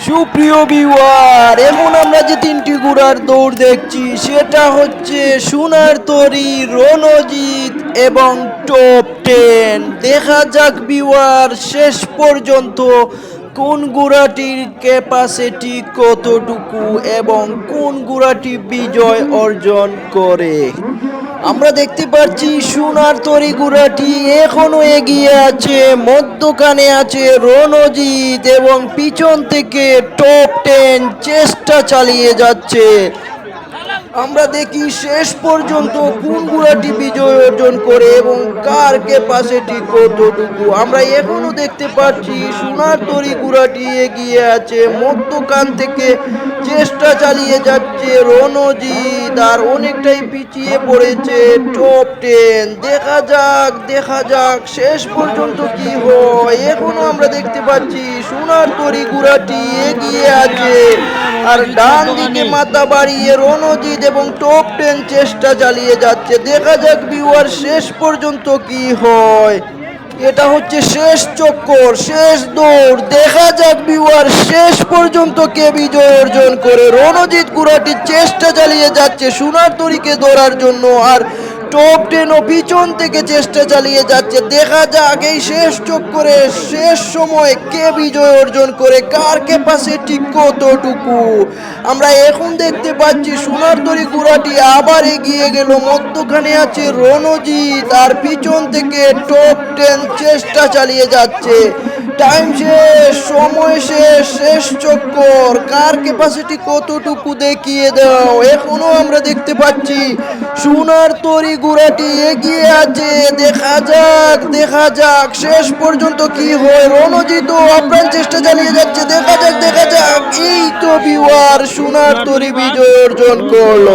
সুপ্রিয় বিওয়ার এখন আমরা যে তিনটি ঘোড়ার দৌড় দেখছি, সেটা হচ্ছে সোনার তরি, রণজিৎ এবং টপ টেন দেখা যাক বিওয়ার শেষ পর্যন্ত কোন ঘোড়াটির ক্যাপাসিটি কতটুকু এবং কোন ঘোড়াটি বিজয় অর্জন করে। আমরা দেখতে পাচ্ছি সোনার তরি গুড়াটি এখনও এগিয়ে আছে, মধ্যখানে আছে রণজিৎ এবং পিছন থেকে টপ টেন চেষ্টা চালিয়ে যাচ্ছে। আমরা দেখি শেষ পর্যন্ত কোন ঘোড়াটি বিজয় অর্জন করে এবং কার কে ক্যাপাসিটি কতটুকু। আমরা এখনও দেখতে পাচ্ছি সোনার তরি ঘোড়াটি এগিয়ে আছে, মধ্যখান থেকে চেষ্টা চালিয়ে যাচ্ছে রণজিৎ আর অনেকটাই পিছিয়ে পড়েছে টপ টেন দেখা যাক দেখা যাক শেষ পর্যন্ত কি হয়। এখনও আমরা দেখতে পাচ্ছি সোনার তরি ঘোড়াটি এগিয়ে আছে। আর ডান দিকে মাথা বাড়িয়ে রণজিৎ এবং টপ টেন চেষ্টা চালিয়ে যাচ্ছে। দেখা যাক বিওয়ার শেষ পর্যন্ত কি হয়। এটা হচ্ছে শেষ চক্কর শেষ দৌড়। দেখা যাক বিওয়ার শেষ পর্যন্ত কে বিজয় অর্জন করে। রণজিৎ গুড়াটি চেষ্টা চালিয়ে যাচ্ছে সোনার তরিকে ধরার জন্য। আর টপ টেন ও পিছন থেকে চেষ্টা চালিয়ে যাচ্ছে। দেখা যাক এই শেষ চোখ করে, শেষ সময় কে বিজয় অর্জন করে, কার ক্যাপাসিটি কতটুকু? আমরা এখন দেখতে পাচ্ছি সোনার তরি গুড়াটি আবার এগিয়ে গেল। মধ্যখানে আছে রণজিৎ, আর পিছন থেকে টপ টেন চেষ্টা চালিয়ে যাচ্ছে। টাইম শেষ, সময় শেষ শেষ চক্কর। কার ক্যাপাসিটি কতটুকু দেখিয়ে দাও? এখনও আমরা দেখতে পাচ্ছি, সোনার তরি গুড়াটি এগিয়ে আছে। দেখা যাক দেখা যাক, শেষ পর্যন্ত কি হয়। রণজিৎ আপ্রাণ চেষ্টা চালিয়ে যাচ্ছে। দেখা যাক দেখা যাক। এই তো বিওয়ার সোনার তরি বিজয় অর্জন করল।